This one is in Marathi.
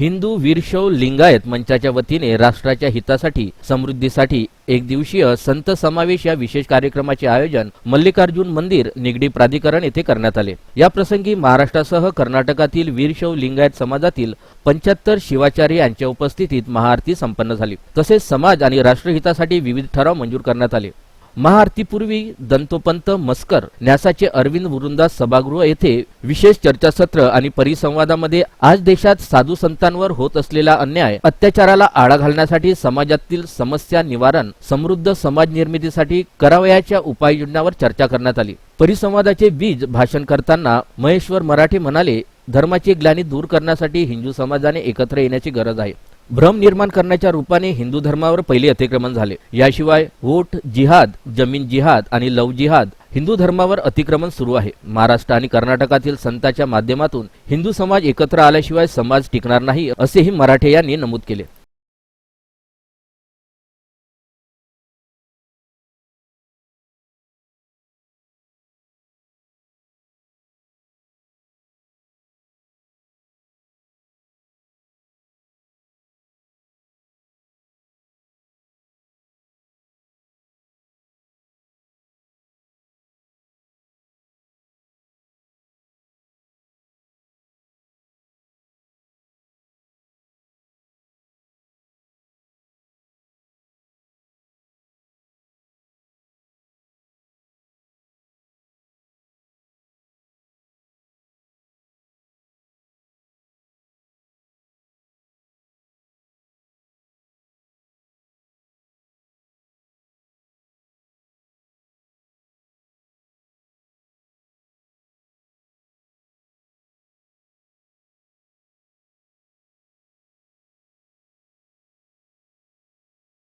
हिंदू वीरशैव लिंगायत मंचाच्या वतीने राष्ट्राच्या हितासाठी समृद्धीसाठी एक दिवसीय संत समावेश या विशेष कार्यक्रमाचे आयोजन मल्लिकार्जुन मंदिर निगडी प्राधिकरण येथे करण्यात आले. या प्रसंगी महाराष्ट्रासह कर्नाटकातील वीरशैव लिंगायत समाजातील पंच्याहत्तर शिवाचार्य यांच्या उपस्थितीत महाआरती संपन्न झाली. तसेच समाज आणि राष्ट्रहितासाठी विविध ठराव मंजूर करण्यात आले. महाआरतीपूर्वी दंतोपंत मस्कर न्यासाचे अरविंद वृंदास सभागृह येथे विशेष चर्चासत्र आणि परिसंवादामध्ये आज देशात साधू संतांवर होत असलेला अन्याय अत्याचाराला आळा घालण्यासाठी समाजातील समस्या निवारण समृद्ध समाज निर्मितीसाठी करावयाच्या उपाययोजनावर चर्चा करण्यात आली. परिसंवादाचे बीज भाषण करताना महेश्वर मराठे म्हणाले धर्माची ग्लानी दूर करण्यासाठी हिंदू समाजाने एकत्र येण्याची गरज आहे. भ्रम निर्माण करण्याच्या रूपाने हिंदू धर्मावर पहिले अतिक्रमण झाले. याशिवाय वोट जिहाद जमीन जिहाद आणि लव जिहाद हिंदू धर्मावर अतिक्रमण सुरू आहे. महाराष्ट्र आणि कर्नाटकातील संतांच्या माध्यमातून हिंदू समाज एकत्र आल्याशिवाय समाज टिकणार नाही असेही मराठे यांनी नमूद केले.